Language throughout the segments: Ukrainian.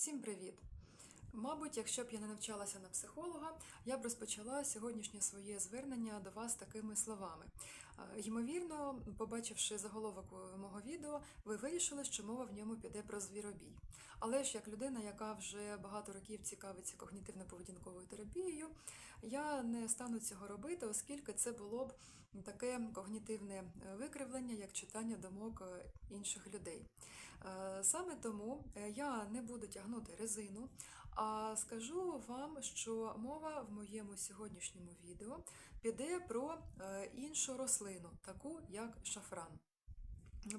Всім привіт! Мабуть, якщо б я не навчалася на психолога, я б розпочала сьогоднішнє своє звернення до вас такими словами. Ймовірно, побачивши заголовок мого відео, ви вирішили, що мова в ньому піде про звіробій. Але ж як людина, яка вже багато років цікавиться когнітивно-поведінковою терапією, я не стану цього робити, оскільки це було б таке когнітивне викривлення, як читання думок е, інших людей. Е, Саме тому е, я не буду тягнути резину, а скажу вам, що мова в моєму сьогоднішньому відео піде про е, іншу рослину, таку як шафран.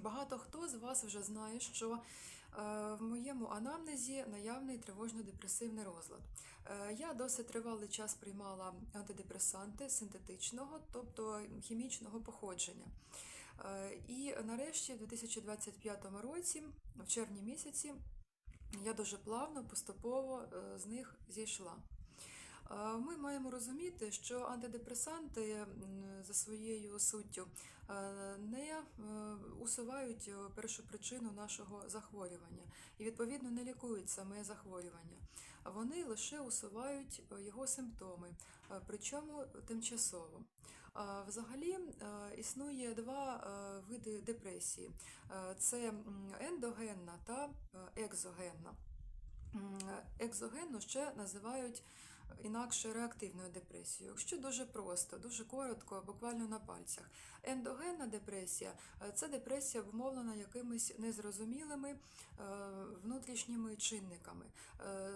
Багато хто з вас вже знає, що в моєму анамнезі наявний тривожно-депресивний розлад. Я досить тривалий час приймала антидепресанти синтетичного, тобто хімічного походження. І нарешті, в 2025 році, в червні місяці, я дуже плавно, поступово е, з них зійшла. Е, Ми маємо розуміти, що антидепресанти за своєю суттю е, не усувають першу причину нашого захворювання і, відповідно, не лікують саме захворювання. Вони лише усувають його симптоми, причому тимчасово. Взагалі е, існує два е, види депресії: Е, це ендогенна та екзогенна. Екзогенну ще називають інакше реактивною депресією. Якщо дуже просто, дуже коротко, буквально на пальцях. Ендогенна депресія е, це депресія обумовлена якимись незрозумілими е, внутрішніми чинниками. Е,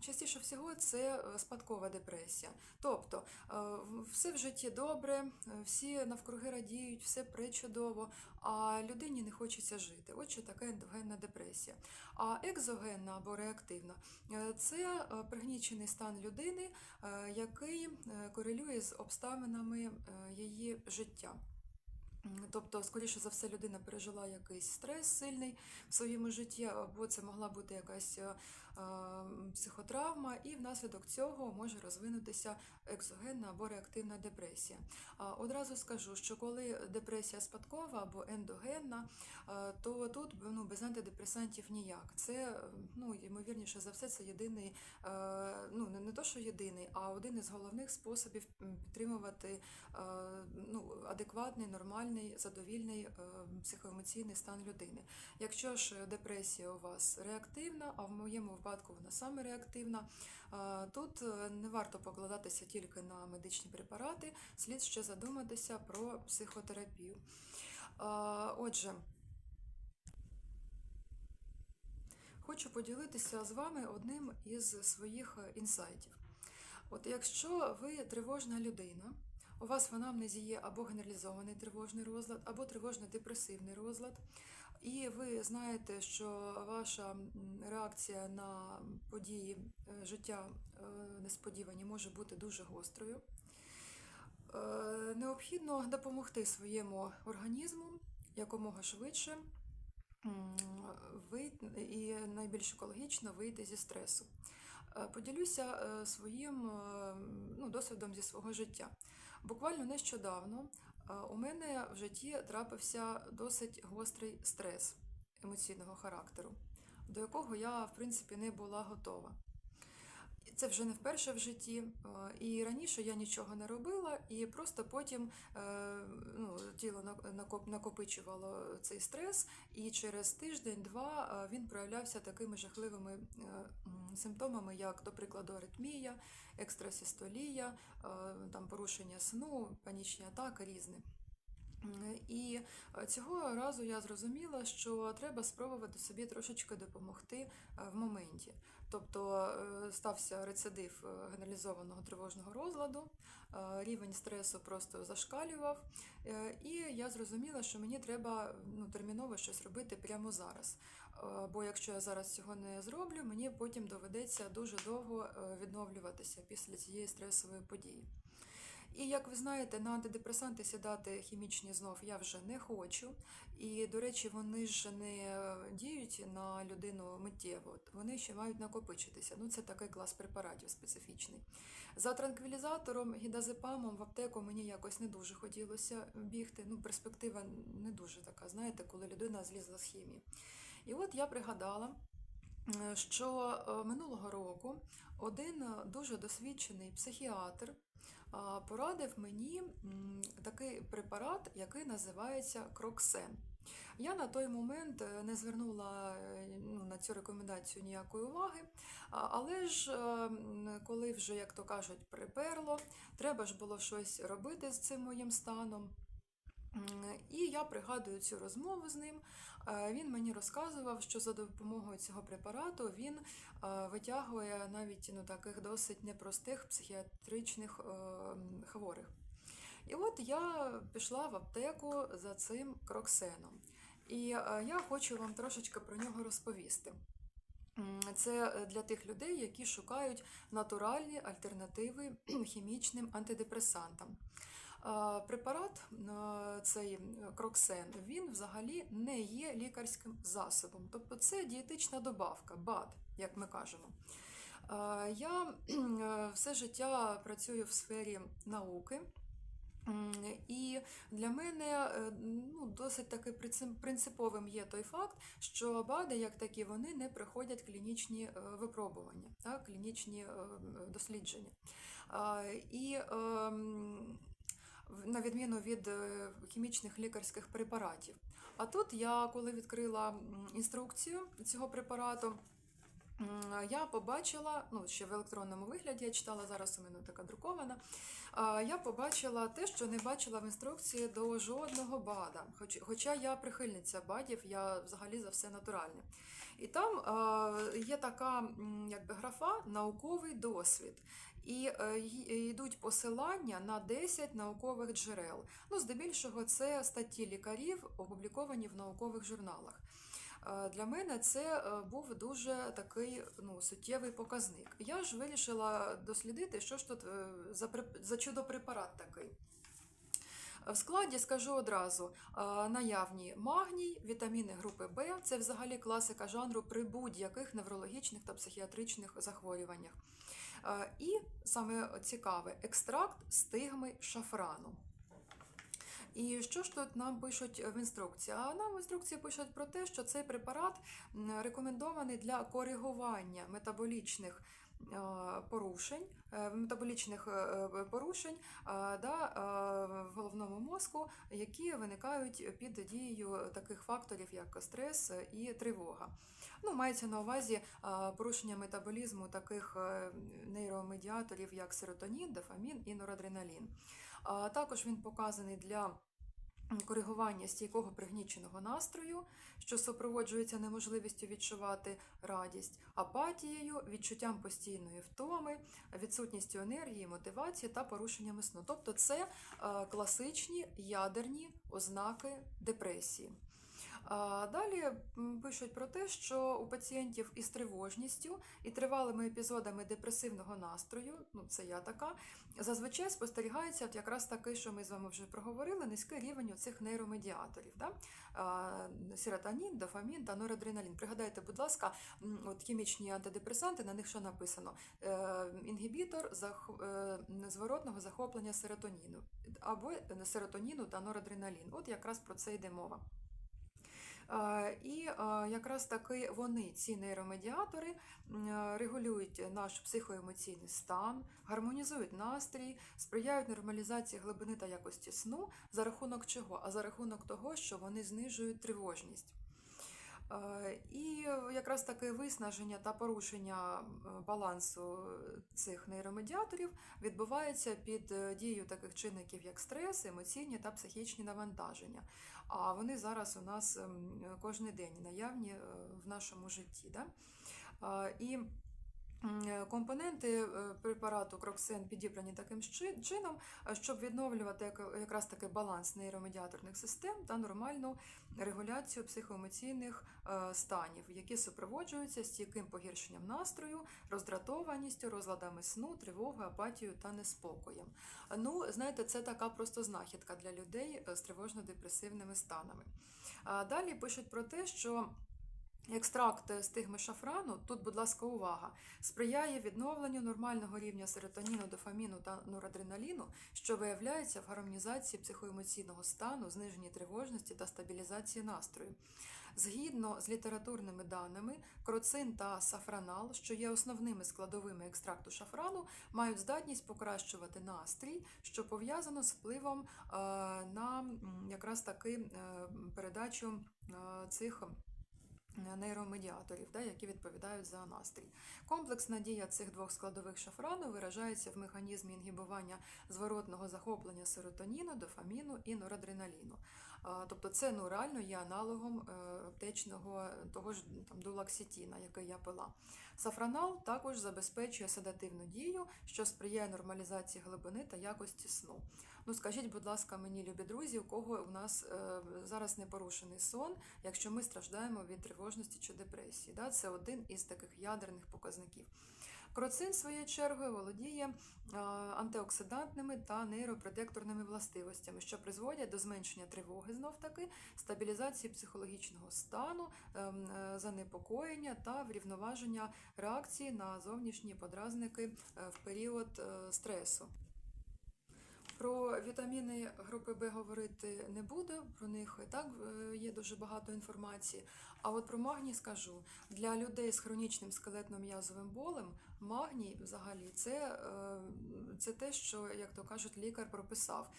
Частіше всього це спадкова депресія. Тобто все в житті добре, всі навкруги радіють, все пречудово, а людині не хочеться жити. От що таке ендогенна депресія. А екзогенна або реактивна це пригнічений стан людини, е, який е, корелює з обставинами е, її життя. Тобто, скоріше за все, людина пережила якийсь стрес сильний в своєму житті, або це могла бути якась психотравма, і внаслідок цього може розвинутися екзогенна або реактивна депресія. Одразу скажу, що коли депресія спадкова або ендогенна, е, то тут ну, без антидепресантів ніяк. Це, ну, ймовірніше за все, це єдиний, е, ну не, то, що єдиний, а один із головних способів підтримувати е, ну, адекватний, нормальний, задовільний психоемоційний стан людини. Якщо ж депресія у вас реактивна, а в моєму випадку вона саме реактивна, тут е, не варто покладатися тільки на медичні препарати, слід ще задуматися про психотерапію. Отже, хочу поділитися з вами одним із своїх е, інсайтів. От якщо ви тривожна людина, у вас в анамнезі є або генералізований тривожний розлад, або тривожно-депресивний розлад, і ви знаєте, що ваша реакція на події е, життя е, несподівані може бути дуже гострою. Е, Необхідно допомогти своєму організму якомога швидше і найбільш екологічно вийти зі стресу. Поділюся своїм ну, досвідом зі свого життя. Буквально нещодавно у мене в житті трапився досить гострий стрес емоційного характеру, до якого я, в принципі, не була готова. Це вже не вперше в житті, і раніше я нічого не робила, і просто потім е, ну, тіло на- накопичувало цей стрес, і через тиждень-два він проявлявся такими жахливими е, симптомами, як, до прикладу, аритмія, екстрасістолія, е, там порушення сну, панічні атаки різні. І е, цього разу я зрозуміла, що треба спробувати собі трошечки допомогти е, в моменті. Тобто е, стався рецидив генералізованого тривожного розладу, рівень стресу просто зашкалював, і я зрозуміла, що мені треба ну, терміново щось робити прямо зараз. Бо якщо я зараз цього не зроблю, мені потім доведеться дуже довго відновлюватися після цієї стресової події. І як ви знаєте, на антидепресанти сідати хімічні знов я вже не хочу. І, до речі, вони ж не діють на людину миттєво, вони ще мають накопичитися. Ну, це такий клас препаратів специфічний. За транквілізатором, гідазепамом в аптеку мені якось не дуже хотілося бігти. Ну, перспектива не дуже така, знаєте, коли людина злізла з хімії. І от я пригадала, що е, минулого року один е, дуже досвідчений психіатр порадив мені такий препарат, який називається Кроксен. Я на той момент е, не звернула е, ну, на цю рекомендацію ніякої уваги, але ж е, коли вже, як то кажуть, приперло, треба ж було щось робити з цим моїм станом. Я пригадую цю розмову з ним. Е, Він мені розказував, що за допомогою цього препарату він е, витягує навіть ну, таких досить непростих психіатричних е, хворих. І от я пішла в аптеку за цим кроксеном. І я хочу вам трошечки про нього розповісти. Це для тих людей, які шукають натуральні альтернативи хімічним антидепресантам. Препарат, цей е, кроксен, він взагалі не є лікарським засобом. Тобто це дієтична добавка, БАД, як ми кажемо. Я е, все життя працюю в сфері науки. І для мене е, ну, досить таки принциповим є той факт, що БАДи, як такі, вони не проходять клінічні випробування, так, клінічні дослідження. І ем, на відміну від е, хімічних лікарських препаратів. А тут я, коли відкрила інструкцію цього препарату, я побачила, ну ще в електронному вигляді я читала, зараз у мене така друкована. Я побачила те, що не бачила в інструкції до жодного БАДа. Хоч, хоча я прихильниця БАДів, я взагалі за все натуральне. І там є така якби графа науковий досвід. І е, йдуть посилання на 10 наукових джерел. Ну, здебільшого, це статті лікарів, опубліковані в наукових журналах. Е, Для мене це е, був дуже такий ну, суттєвий показник. Я ж вирішила дослідити, що ж тут е, за, за чудо-препарат такий. В складі скажу одразу: е, наявні магній, вітаміни групи Б це взагалі класика жанру при будь-яких неврологічних та психіатричних захворюваннях. Е, І саме цікаве екстракт стигми шафрану. І що ж тут нам пишуть в інструкції? А нам в інструкції пишуть про те, що цей препарат рекомендований для коригування метаболічних порушень, е, метаболічних е, е, порушень е, да, е, в головному мозку, які виникають під дією таких факторів, як стрес і тривога. Ну, мається на увазі е, порушення метаболізму таких е, нейромедіаторів, як серотонін, дофамін і норадреналін. Також він показаний для коригування стійкого пригніченого настрою, що супроводжується неможливістю відчувати радість, апатією, відчуттям постійної втоми, відсутністю енергії, мотивації та порушеннями сну. Тобто це е, класичні ядерні ознаки депресії. Далі пишуть про те, що у пацієнтів із тривожністю і тривалими епізодами депресивного настрою, ну це я така, зазвичай спостерігається от якраз такий, що ми з вами вже проговорили, низький рівень цих нейромедіаторів. Да? А, Серотонін, дофамін та норадреналін. Пригадайте, будь ласка, от хімічні антидепресанти, на них що написано? Е, Інгібітор е, зворотного захоплення серотоніну або е, серотоніну та норадреналін. От якраз про це йде мова. Е, І е, якраз таки вони, ці нейромедіатори, е, регулюють наш психоемоційний стан, гармонізують настрій, сприяють нормалізації глибини та якості сну за рахунок чого? А за рахунок того, що вони знижують тривожність. Е, І якраз таке виснаження та порушення е, балансу цих нейромедіаторів відбувається під е, дією таких чинників, як стрес, емоційні та психічні навантаження. А вони зараз у нас ем, кожен день наявні в нашому житті. Да? І компоненти е, препарату Кроксен підібрані таким чином, е, щоб відновлювати якраз таки баланс нейромедіаторних систем та нормальну регуляцію психоемоційних е, станів, які супроводжуються стійким погіршенням настрою, роздратованістю, розладами сну, тривогою, апатією та неспокоєм. Ну, знаєте, це така просто знахідка для людей е, з тривожно-депресивними станами. Далі пишуть про те, що Екстракт стигми шафрану, тут, будь ласка, увага, сприяє відновленню нормального рівня серотоніну, дофаміну та норадреналіну, що виявляється в гармонізації психоемоційного стану, зниженні тривожності та стабілізації настрою. Згідно з літературними даними, кроцин та сафранал, що є основними складовими екстракту шафрану, мають здатність покращувати настрій, що пов'язано з впливом е, на якраз таки е, передачу е, цих нейромедіаторів, да, які відповідають за настрій. Комплексна дія цих двох складових шафрану виражається в механізмі інгібування зворотного захоплення серотоніну, дофаміну і норадреналіну. Тобто це ну, реально є аналогом е, аптечного того ж там, дулаксітіна, який я пила. Сафранал також забезпечує седативну дію, що сприяє нормалізації глибини та якості сну. Ну скажіть, будь ласка, мені, любі друзі, у кого у нас е, зараз не порушений сон, якщо ми страждаємо від тривожності чи депресії. Да? Це один із таких ядерних показників. Кроцин, своєю чергою, володіє е, антиоксидантними та нейропротекторними властивостями, що призводять до зменшення тривоги знов таки, стабілізації психологічного стану, ем, е, занепокоєння та врівноваження реакції на зовнішні подразники в період стресу. Про вітаміни групи Б говорити не буду, про них і так е, є дуже багато інформації. А от про магній скажу. Для людей з хронічним скелетно-м'язовим болем магній взагалі це, е, це те, що, як то кажуть, лікар прописав.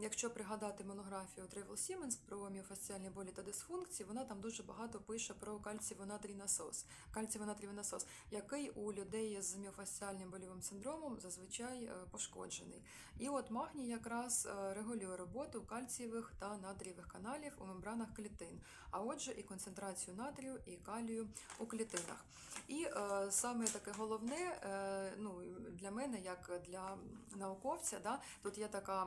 Якщо пригадати монографію Тревел Сіменс про міофасціальні болі та дисфункції, вона там дуже багато пише про кальцієвонатрій насос, кальцієвонатрій насос, який у людей з міофасціальним болівим синдромом зазвичай е, пошкоджений. І от магній якраз е, регулює роботу кальцієвих та натрієвих каналів у мембранах клітин, а отже, і концентрацію натрію і калію у клітинах. І е, саме таке головне, е, ну для мене, як для науковця, да, тут є така.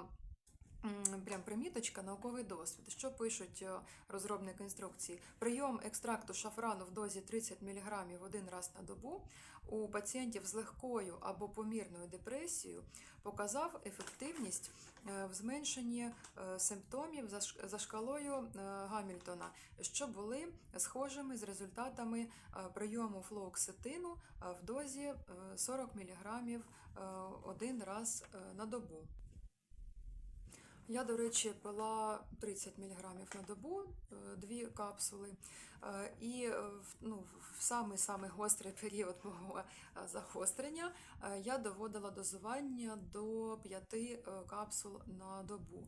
Прям приміточка, науковий досвід. Що пишуть е, розробники інструкції? Прийом екстракту шафрану в дозі 30 мг один раз на добу у пацієнтів з легкою або помірною депресією показав ефективність е, в зменшенні е, симптомів за шкалою Гамільтона, що були схожими з результатами прийому флооксетину в дозі е, 40 мг один раз на добу. Я, до речі, пила 30 мг на добу, е, дві капсули. Е, І е, ну, в самий-самий гострий період мого загострення я доводила дозування до 5 капсул на добу.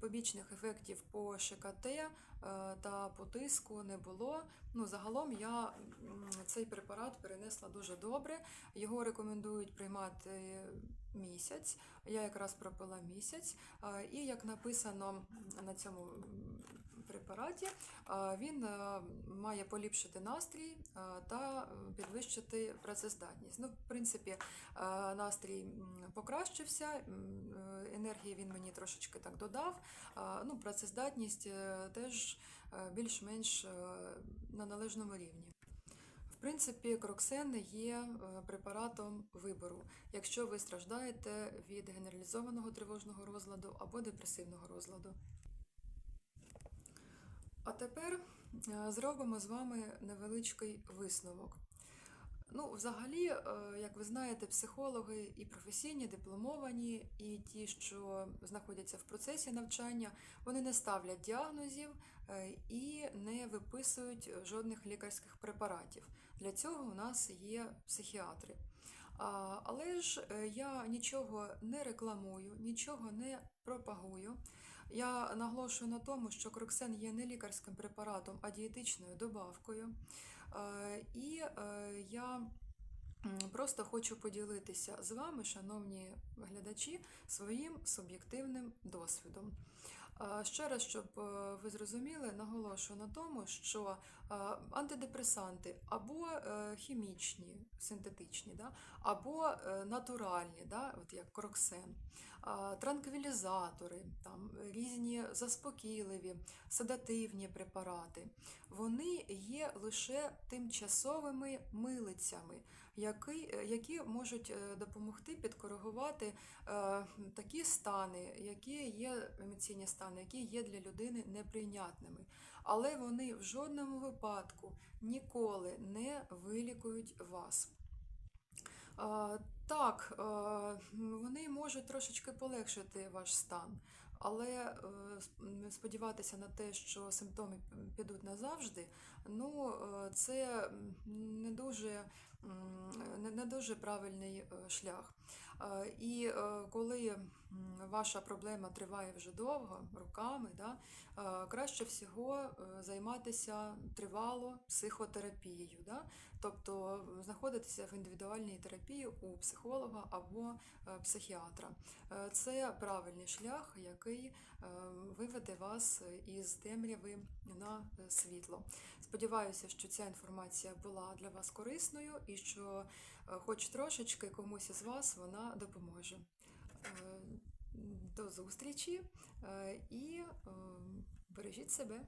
Побічних ефектів по ШКТ та по тиску не було. Ну, загалом я цей препарат перенесла дуже добре. Його рекомендують приймати місяць. Я якраз пропила місяць. Е, І як написано на цьому препараті, е, він е, має поліпшити настрій е, та е, підвищити працездатність. Ну, в принципі, е, настрій покращився, е, енергії він мені трошечки так додав. Ну, працездатність е, теж е, більш-менш е, на належному рівні. В принципі, кроксен є препаратом вибору, якщо ви страждаєте від генералізованого тривожного розладу або депресивного розладу. А тепер зробимо з вами невеличкий висновок. Ну, взагалі, е, як ви знаєте, психологи і професійні, дипломовані, і ті, що знаходяться в процесі навчання, вони не ставлять діагнозів е, і не виписують жодних лікарських препаратів. Для цього у нас є психіатри. Але ж е, я нічого не рекламую, нічого не пропагую. Я наголошую на тому, що кроксен є не лікарським препаратом, а дієтичною добавкою. Е, І е, я просто хочу поділитися з вами, шановні глядачі, своїм суб'єктивним досвідом. Ще раз, щоб е, ви зрозуміли, наголошую на тому, що е, антидепресанти або е, хімічні, синтетичні, да, або натуральні, да, от як кроксен, транквілізатори, там, різні заспокійливі, седативні препарати, вони є лише тимчасовими милицями, які, які можуть е, допомогти підкоригувати е, такі стани, які є емоційні стани, які є для людини неприйнятними. Але вони в жодному випадку ніколи не вилікують вас. Так, е, вони можуть трошечки полегшити ваш стан. Але е, сподіватися на те, що симптоми підуть назавжди, ну е, це не дуже, не, дуже правильний е, шлях. І коли ваша проблема триває вже довго, роками, да, е, краще всього е, займатися тривало психотерапією. Да? Тобто знаходитися в індивідуальній терапії у психолога або е, психіатра. Е, Це правильний шлях, який е, виведе вас із темряви на е, світло. Сподіваюся, що ця інформація була для вас корисною і що, е, хоч трошечки комусь із вас вона допоможе. Е, До зустрічі е, і е, бережіть себе.